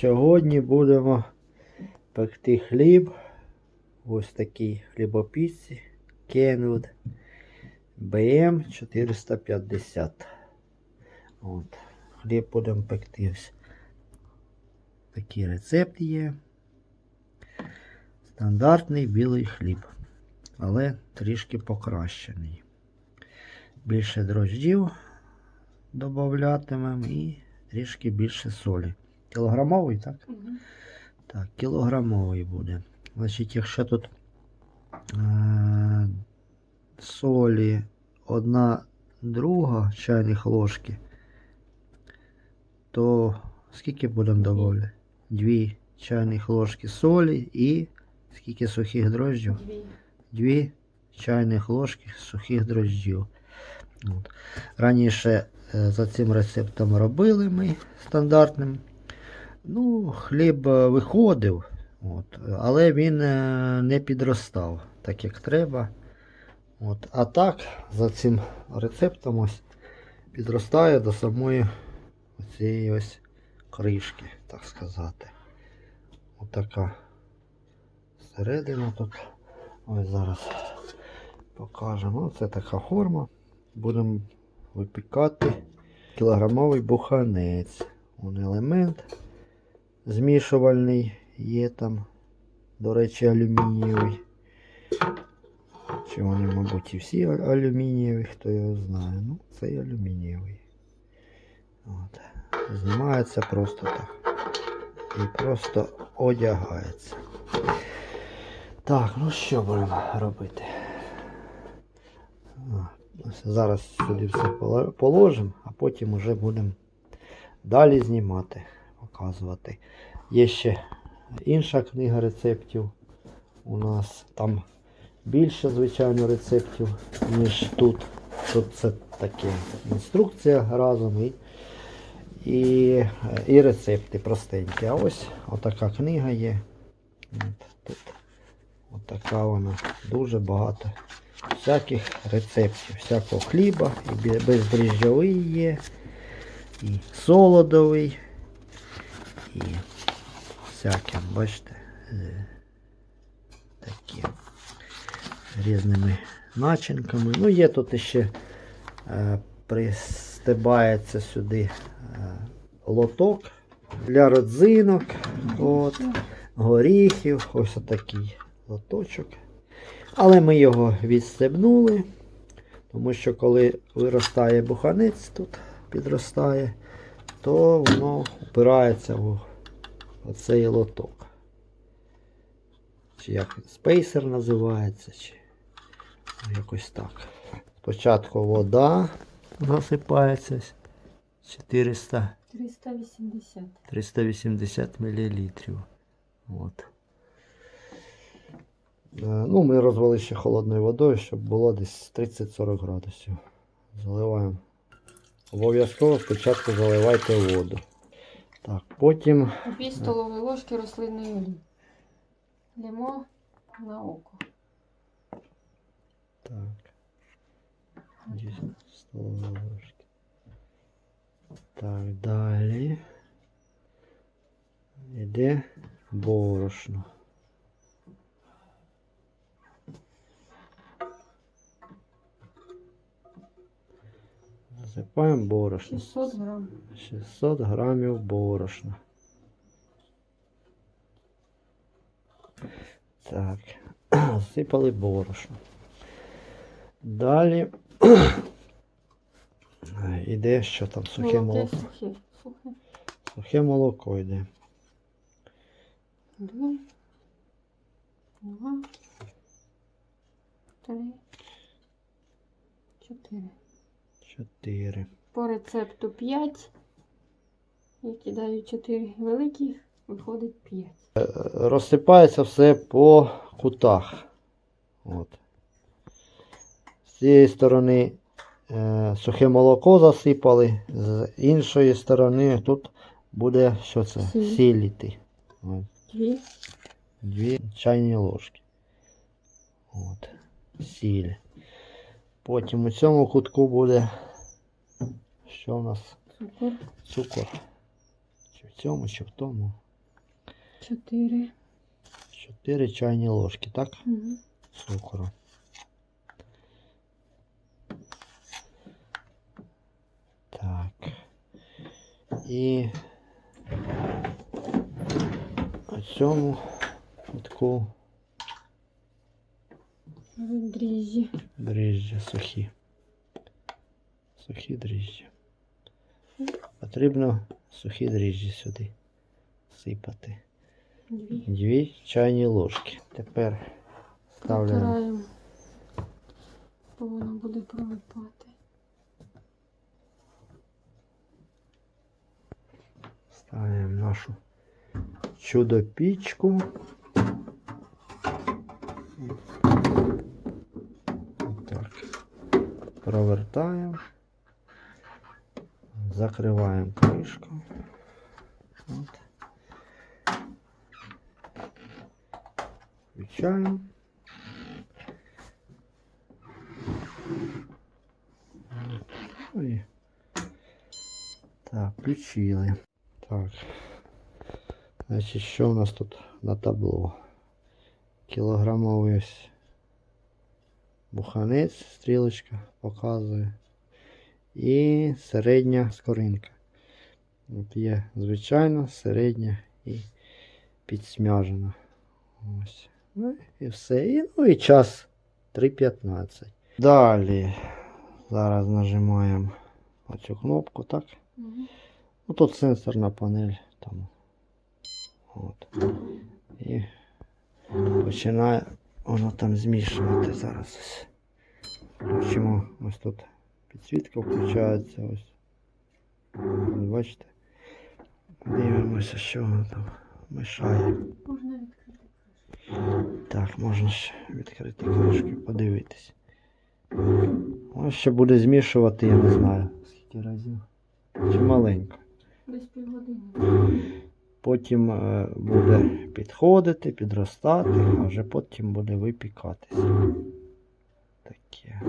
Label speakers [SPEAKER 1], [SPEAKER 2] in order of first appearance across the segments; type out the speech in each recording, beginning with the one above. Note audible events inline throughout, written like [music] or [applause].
[SPEAKER 1] Сьогодні будемо пекти хліб. Ось такий хлібопічці Kenwood BM 450. От. Хліб будемо пекти. Такий рецепт є. Стандартний білий хліб, але трішки покращений. Більше дрождів додатимемо і трішки більше солі. Кілограмовий, так? Так, кілограмовий буде. Значить, якщо тут е- солі одна друга чайних ложки, то скільки будемо додавати? Дві чайних ложки солі і скільки сухих дрожджів?
[SPEAKER 2] Дві.
[SPEAKER 1] Дві чайних ложки сухих дрожджів. От. Раніше е, за цим рецептом робили ми стандартним. Ну, хліб е, виходив, от, але він е, не підростав так, як треба. От. А так, за цим рецептом ось підростає до самої цієї ось кришки, так сказати. Отака середина тут. Ось зараз покажемо. Це така форма. Будемо випікати кілограмовий буханець. Он елемент змішувальний є там, до речі, алюмінієвий. Чи вони, мабуть, і всі алюмінієві, хто його знає. Ну, цей алюмінієвий. От. Знімається просто так. І просто одягається. Так, ну що будемо робити? Зараз сюди все положимо, а потім вже будемо далі знімати, показувати. Є ще інша книга рецептів у нас. Там більше, звичайно, рецептів, ніж тут. Тут це таке інструкція разом і, і, і рецепти простенькі. А ось отака книга є. От, тут. Отака вона. Дуже багато всяких рецептів, всякого хліба, і бе- бездріжджовий є, і солодовий, і всяке, бачите, е, такі різними начинками. Ну, є тут ще е, пристебається сюди е, лоток для родзинок, от, горіхів, ось отакий лоточок. Але ми його відстебнули, тому що коли виростає буханець тут, підростає, то воно впирається в оцей лоток. Чи як спейсер називається, чи якось так. Спочатку вода засипається 400
[SPEAKER 2] 380.
[SPEAKER 1] 380 мл. От. Е, Ну, ми розвели ще холодною водою, щоб було десь 30-40 градусів. Заливаємо. Обов'язково спочатку заливайте воду. Так, потім
[SPEAKER 2] По пів столової ложки рослинної олії. Лімо на око.
[SPEAKER 1] так. Дві столові ложки. Так, далі. Іде борошно. Засипаємо борошно.
[SPEAKER 2] 600 грам.
[SPEAKER 1] 600 грамів борошна. Так, [clears throat] засипали борошно. Далі [clears throat] йде що там сухе молоко.
[SPEAKER 2] Сухе. Сухе.
[SPEAKER 1] Сухе молоко йде.
[SPEAKER 2] Два. Два. Три. Чотири.
[SPEAKER 1] 4.
[SPEAKER 2] По рецепту 5. Я кидаю 4 великих, виходить 5.
[SPEAKER 1] Розсипається все по кутах. От. З цієї сторони е, сухе молоко засипали, з іншої сторони тут буде що це?
[SPEAKER 2] Сіль.
[SPEAKER 1] От.
[SPEAKER 2] Дві.
[SPEAKER 1] Дві чайні ложки. От. Сіль. Потім у цьому кутку буде. Що у нас?
[SPEAKER 2] Цукор.
[SPEAKER 1] Цукор. Чи в цьому, чи в тому.
[SPEAKER 2] Чотири.
[SPEAKER 1] 4 чайні ложки, так?
[SPEAKER 2] Угу.
[SPEAKER 1] Цукру. Так. І у цьому таку
[SPEAKER 2] Дріжджі.
[SPEAKER 1] дріжджі сухі. Сухі дріжджі. Потрібно сухі дріжджі сюди сипати.
[SPEAKER 2] Дві.
[SPEAKER 1] Дві чайні ложки. Тепер ставляємо
[SPEAKER 2] Натираємо. Бо воно буде пролипати.
[SPEAKER 1] ставимо нашу чудо-пічку. Так. Провертаємо. Закриваємо кришку. От. Включаємо. Ну і Так, включили. Так. Значить, що у нас тут на табло? Кілограмовий ось буханець, стрілочка показує. І середня скоринка. От є звичайна, середня і підсмажена. Ось. Ну і все. І, ну і час 3.15. Далі. Зараз нажимаємо оцю кнопку, так?
[SPEAKER 2] Угу.
[SPEAKER 1] Ну тут сенсорна панель там. От. І починає воно там змішувати зараз. ось. Включимо ось тут підсвітка включається ось. Бачите? Дивимося, що воно там мішає.
[SPEAKER 2] Можна відкрити.
[SPEAKER 1] Так, можна ще відкрити кришку і подивитись. Ось ще буде змішувати, я не знаю, скільки разів. Чи маленько.
[SPEAKER 2] Десь півгодини.
[SPEAKER 1] Потім е, буде підходити, підростати, а вже потім буде випікатися. Таке.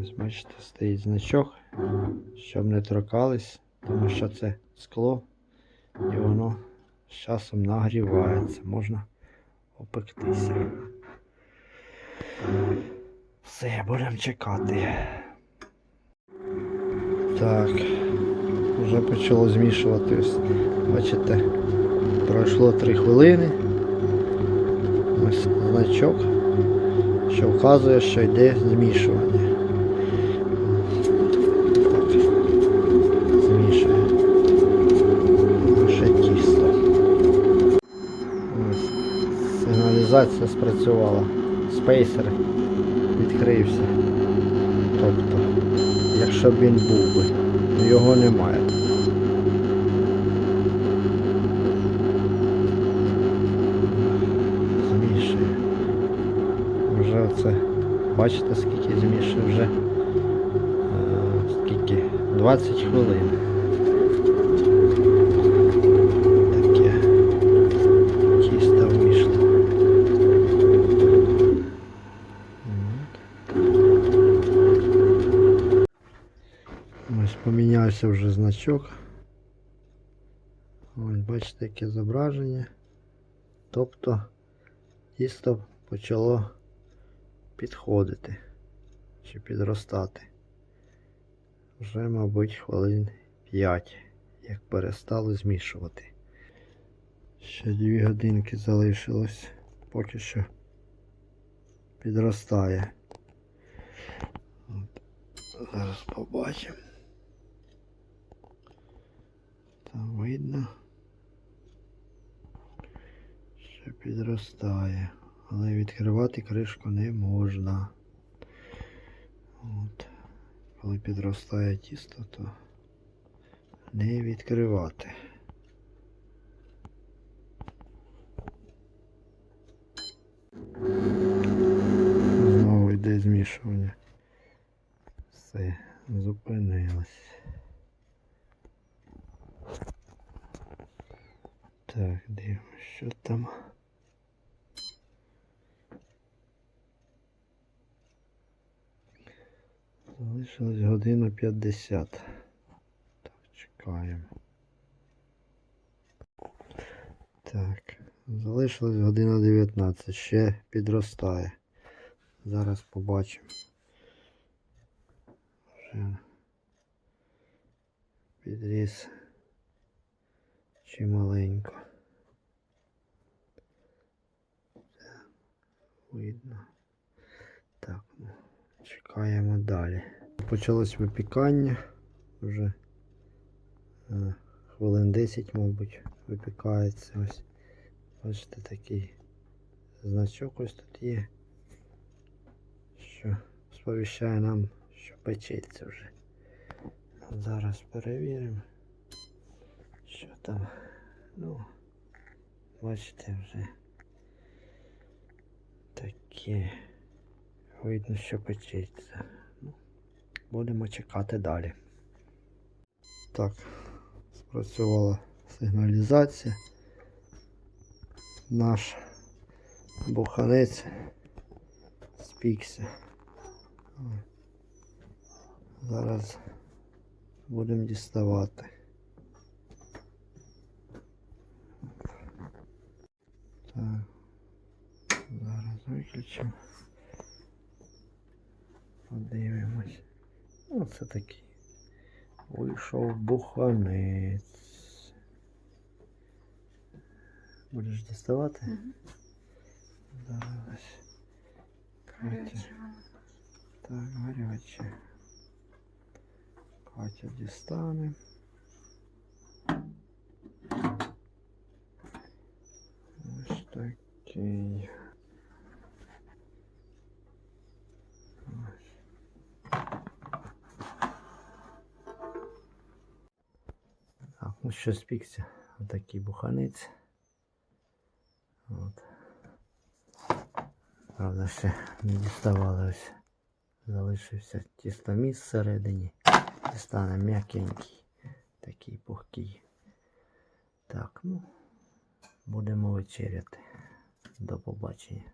[SPEAKER 1] Ось бачите, стоїть значок, щоб не торкались, тому що це скло і воно з часом нагрівається, можна опектися. Все, будемо чекати. Так, вже почало змішуватись. Бачите, пройшло 3 хвилини. Ось значок, що вказує, що йде змішування. Сигналізація спрацювала. Спейсер відкрився. Тобто, якщо б він був би, його немає. Змішує. Вже оце, бачите, скільки змішує вже. е, скільки? 20 хвилин. Таке тісто вийшло. От. Ось помінявся вже значок. Ось бачите, яке зображення. Тобто тісто почало підходити чи підростати. Вже, мабуть, хвилин 5, як перестали змішувати. Ще 2 годинки залишилось, поки що підростає. От. Зараз побачимо. Там видно. Що підростає. Але відкривати кришку не можна. От. Коли підростає тісто, то не відкривати. Знову йде змішування. Все, зупинилось. Так, дивимось, що там. Залишилось година 50. Так, чекаємо. Так. Залишилось година 19, ще підростає. Зараз побачимо. Вже підріс чималенько. Видно. Так, ну, чекаємо далі. Почалось випікання. Вже е, хвилин 10, мабуть, випікається ось. Бачите, такий значок ось тут є, що сповіщає нам, що печеться вже. Зараз перевіримо, що там. Ну, бачите, вже таке. Видно, що печеться. Ну, будемо чекати далі. Так, спрацювала сигналізація наш буханець спікся. Зараз будемо діставати. Зараз виключимо. Подивимось. Оце такий. Вийшов буханець. Будеш діставати?
[SPEAKER 2] Мгм.
[SPEAKER 1] Зараз. Катя. Так, гаряче. Катя дістане. Що спікся. Отакий буханець. От. Правда, ще не діставали ось. Залишився тістоміс всередині. Дістане м'якенький, такий пухкий. Так, ну, будемо вечеряти. До побачення.